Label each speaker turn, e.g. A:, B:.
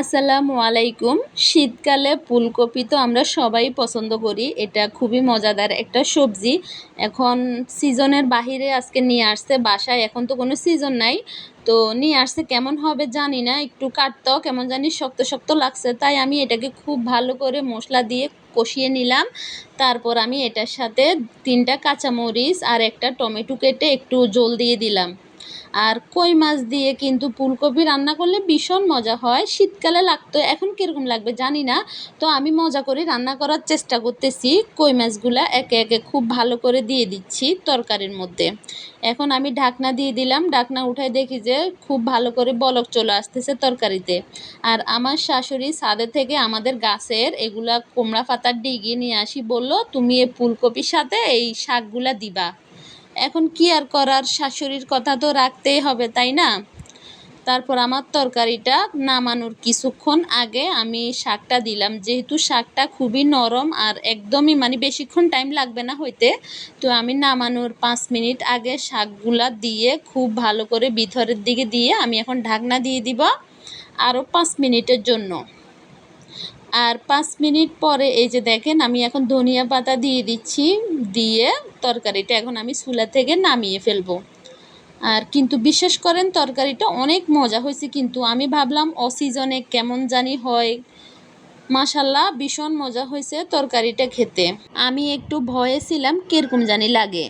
A: আসসালামু আলাইকুম। শীতকালে ফুলকপি তো আমরা সবাই পছন্দ করি। এটা খুবই মজাদার একটা সবজি। এখন সিজনের বাহিরে আজকে নিয়ে আসছে বাসায়। এখন তো কোনো সিজন নাই। তো নিয়ে আসছে কেমন হবে জানি না। একটু কাটতেও কেমন জানি শক্ত শক্ত লাগছে। তাই আমি এটাকে খুব ভালো করে মশলা দিয়ে কষিয়ে নিলাম। তারপর আমি এটার সাথে তিনটা কাঁচামরিচ আর একটা টমেটো কেটে একটু জল দিয়ে দিলাম। আর কই মাছ দিয়ে কিন্তু ফুলকপি রান্না করলে ভীষণ মজা হয়। শীতকালে লাগতো, এখন কীরকম লাগবে জানি না, তো আমি মজা করে রান্না করার চেষ্টা করতেছি। কই মাছগুলা একে একে খুব ভালো করে দিয়ে দিচ্ছি তরকারির মধ্যে। এখন আমি ঢাকনা দিয়ে দিলাম, ঢাকনা উঠাই দেখি যে খুব ভালো করে বলক চলে আসতেছে তরকারিতে। আর আমার শাশুড়ি ছাদে থেকে আমাদের গাছের এগুলা কুমড়া পাতার ডিগি নিয়ে আসি বলল, তুমি এই ফুলকপির সাথে এই শাকগুলা দিবা। এখন কি আর করার? শাশুড়ির কথা তো রাখতেই হবে, তাই না? তারপর আমার তরকারিটা নামানোর কিছুক্ষণ আগে আমি শাকটা দিলাম। যেহেতু শাকটা খুবই নরম আর একদমই মানে বেশিক্ষণ টাইম লাগবে না হইতে, তো আমি নামানোর পাঁচ মিনিট আগে শাকগুলা দিয়ে খুব ভালো করে ভিতরের দিকে দিয়ে আমি এখন ঢাকনা দিয়ে দিব আরও পাঁচ মিনিটের জন্য। আর পাঁচ মিনিট পরে এই যে দেখেন, আমি এখন ধনিয়া পাতা দিয়ে দিচ্ছি, দিয়ে তরকারিটা এখন আমি চুলা থেকে নামিয়ে ফেলব। আর কিন্তু বিশ্বাস করেন তরকারিটা অনেক মজা হয়েছে কিন্তু, আমি ভাবলাম অসিজনে কেমন জানি হয়। মাসাল্লাহ ভীষণ মজা হয়েছে তরকারিটা খেতে। আমি একটু ভয়ে ছিলাম, কীরকম জানি লাগে।